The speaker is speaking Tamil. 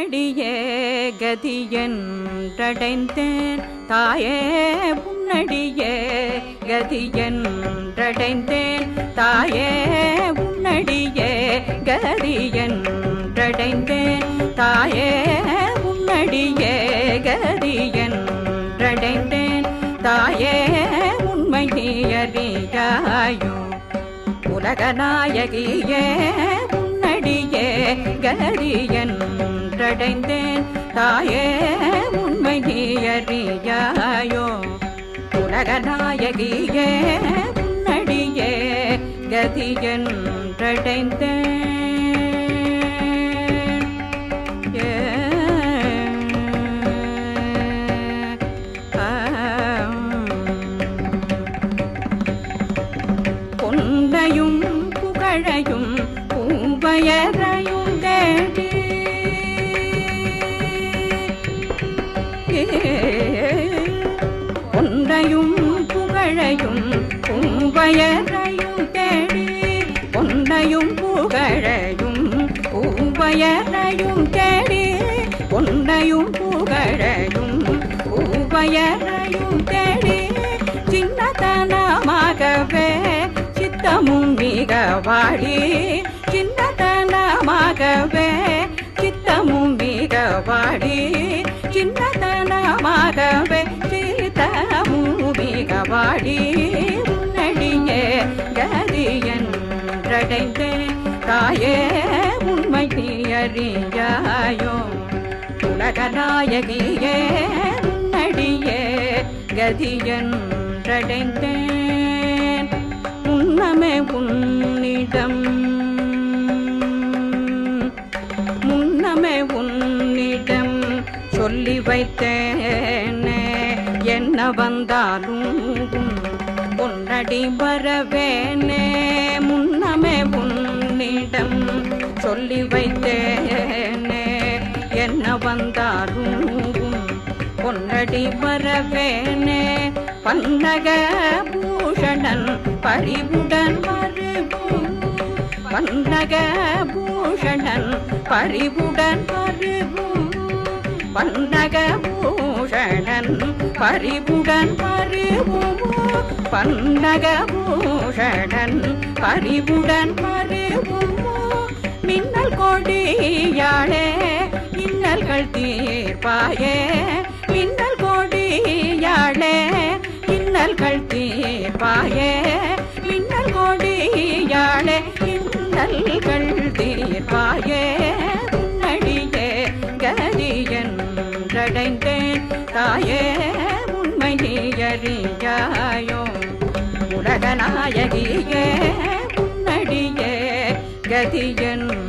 உன்னடியே கதியன்றடைந்தேன் தாயே உன்னடியே கதியன்றடைந்தேன் தாயே உன்னடியே கதியன்றடைந்தேன் தாயே உன்னடியே கதியன்றடைந்தேன் தாயே உண்மை உலகநாயகியே அறியாயோ உலகநாயகியே உன்னடியே தாயே உண்மை நீ அறியாயோ? உலகநாயகியே உன்னடியே கதியன்றடைந்தேன் பொன்னையும் புகழையும் பூவயரையும் தேடி புகழையும் பூவயரையும் தேடி ஒன்றையும் புகழையும் பூவயரையும் தேடி ஒன்றையும் புகழையும் பூவயரையும் தேடி சின்னதனமாகவே சித்தமும் மிக வாடி மிக வாடி கதியன்றடைந்தேன் தாயே உண்மை தீயறியாயோ உலகநாயகியே உன்னடியே கதியன்றடைந்தேன் முன்னமே உன்னிடம். முன்னமே உன்னிடம் சொல்லி வைத்தேன். என்ன வந்தாலும் உன்னடி வரவேனே முன்னமே உன்னிடம் சொல்லி வைத்தேனே. என்ன வந்தாலும் உன்னடி வரவேனே பன்னக பூஷணன் பறிவுடன் வருவோம் பன்னக பூஷணன் பறிவுடன் வருவோம் பன்னகபூஷணன் பரிவுடன் வருவும் பன்னக பூஷணன் பரிவுடன் வருவும் மின்னல் கொடியாளே இன்னல்கள் தீர்ப்பாயே. மின்னல் கொடியாளே இன்னல்கள் தீர்ப்பாயே. மின்னல் கொடியாளே இன்னல்கள் தீர்ப்பாயே. கதியன்றடைந்தேன் தாயே உண்மை நீ அறியாயோ? உலகநாயகியே உன்னடியே கதியன்றடைந்தேன்